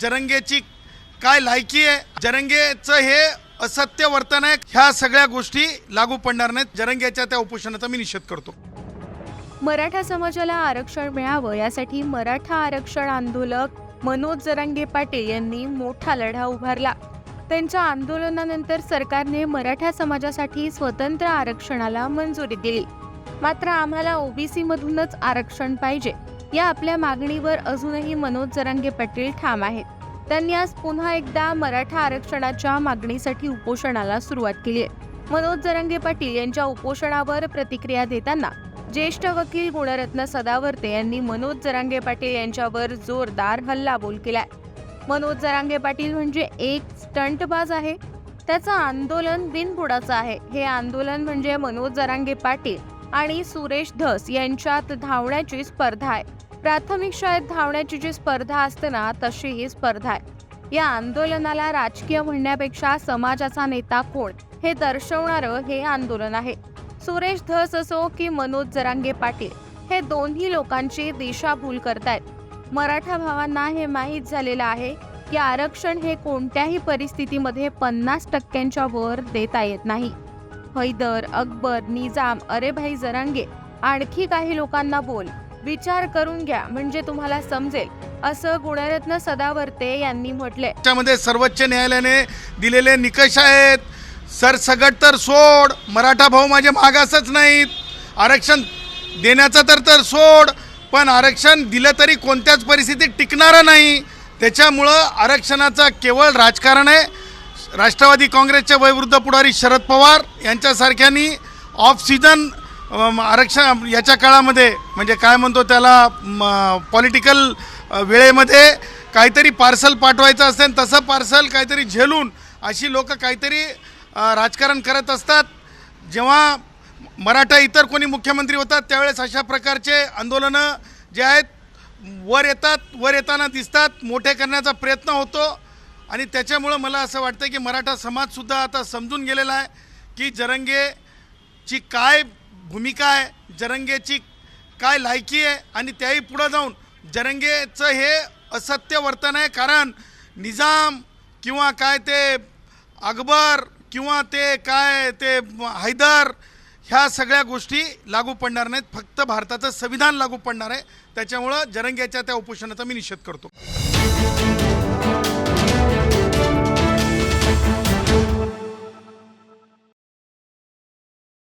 जरंगेची काय लायकी आहे? जरंगेचं हे असत्य वर्तन आहे. ह्या सगळ्या गोष्टी लागू पडणार नाहीत. जरंगेच्या त्या उपोषणाचा मी निषेध करतो. मराठा समाजाला आरक्षण मिळावं यासाठी मराठा आरक्षण आंदोलक मनोज जरांगे पाटील यांनी मोठा लढा उभारला. त्यांच्या आंदोलनानंतर सरकारने मराठा समाजासाठी स्वतंत्र आरक्षणाला मंजुरी दिली. मात्र आम्हाला ओबीसी मधूनच आरक्षण पाहिजे. या आपल्या मागणीवर अजूनही मनोज जरांगे पाटील ठाम आहेत. त्यांनी आज पुन्हा एकदा मराठा आरक्षणाच्या मागणीसाठी उपोषणाला सुरुवात केली आहे. मनोज जरांगे पाटील यांच्या उपोषणावर प्रतिक्रिया देताना ज्येष्ठ वकील गुणरत्न सदावर्ते यांनी मनोज जरांगे पाटील यांच्यावर जोरदार हल्लाबोल केलाय. मनोज जरांगे पाटील म्हणजे एक स्टंटबाज आहे. त्याचं आंदोलन बिनबुडाचं आहे. हे आंदोलन म्हणजे मनोज जरांगे पाटील आणि सुरेश धस यांच्यात धावण्याची स्पर्धा आहे. प्राथमिक शाळेत धावण्याची जी स्पर्धा असते ना तशी ही स्पर्धा आहे. या आंदोलनाला राजकीय म्हणण्यापेक्षा समाजाचा नेता कोण हे दर्शवणारं हे आंदोलन आहे. सुरेश धस असो की मनोज जरांगे पाटील हे दोन्ही लोकांची दिशाभूल करतायत. मराठा भावांना हे माहीत झालेलं आहे की आरक्षण हे कोणत्याही परिस्थितीमध्ये पन्नास टक्क्यांच्या वर देता येत नाही. हैदर अकबर निजाम अरे भाई जरांगे आणखी काही लोकांना बोल. विचार करून घ्या म्हणजे तुम्हाला समजेल. असं गुणरत्न सदावर्ते यांनी म्हटले त्यामध्ये सर्वोच्च न्यायालयाने दिलेले निकष आहेत. सरसगट तर सोड. मराठा भाऊ माझे मागासच नाहीत. आरक्षण देण्याचं तर तर सोड. पण आरक्षण दिलं तरी कोणत्याच परिस्थितीत टिकणारं नाही. त्याच्यामुळं आरक्षणाचा केवळ राजकारण आहे. राष्ट्रवादी काँग्रेसचे वयवृद्ध पुढारी शरद पवार यांच्यासारख्यांनी ऑफ सीझन आरक्षण याच्या काळामध्ये म्हणजे काय म्हणतो त्याला पॉलिटिकल वेळेमध्ये काहीतरी पार्सल पाठवायचं असेल तसं पार्सल काहीतरी झेलून अशी लोक काहीतरी राजकारण करत असतात. जेव्हा मराठा इतर कोणी मुख्यमंत्री होतात त्यावेळेस अशा प्रकारचे आंदोलनं जे आहेत वर येतात वर येताना दिसतात मोठे करण्याचा प्रयत्न होतो. आणि त्याच्यामुळं मला असं वाटतं की मराठा समाजसुद्धा आता समजून गेलेला आहे की जरंगेची काय भूमिका आहे जरंगेची काय लायकी आहे आणि त्याही पुढं जाऊन जरंगेचं हे असत्य वर्तन आहे. कारण निजाम किंवा काय ते अकबर किंवा ते काय ते हैदर ह्या सगळ्या गोष्टी लागू पडणार नाहीत. फक्त भारताचं संविधान लागू पडणार आहे. त्याच्यामुळं जरंग्याच्या त्या उपोषणाचा मी निषेध करतो.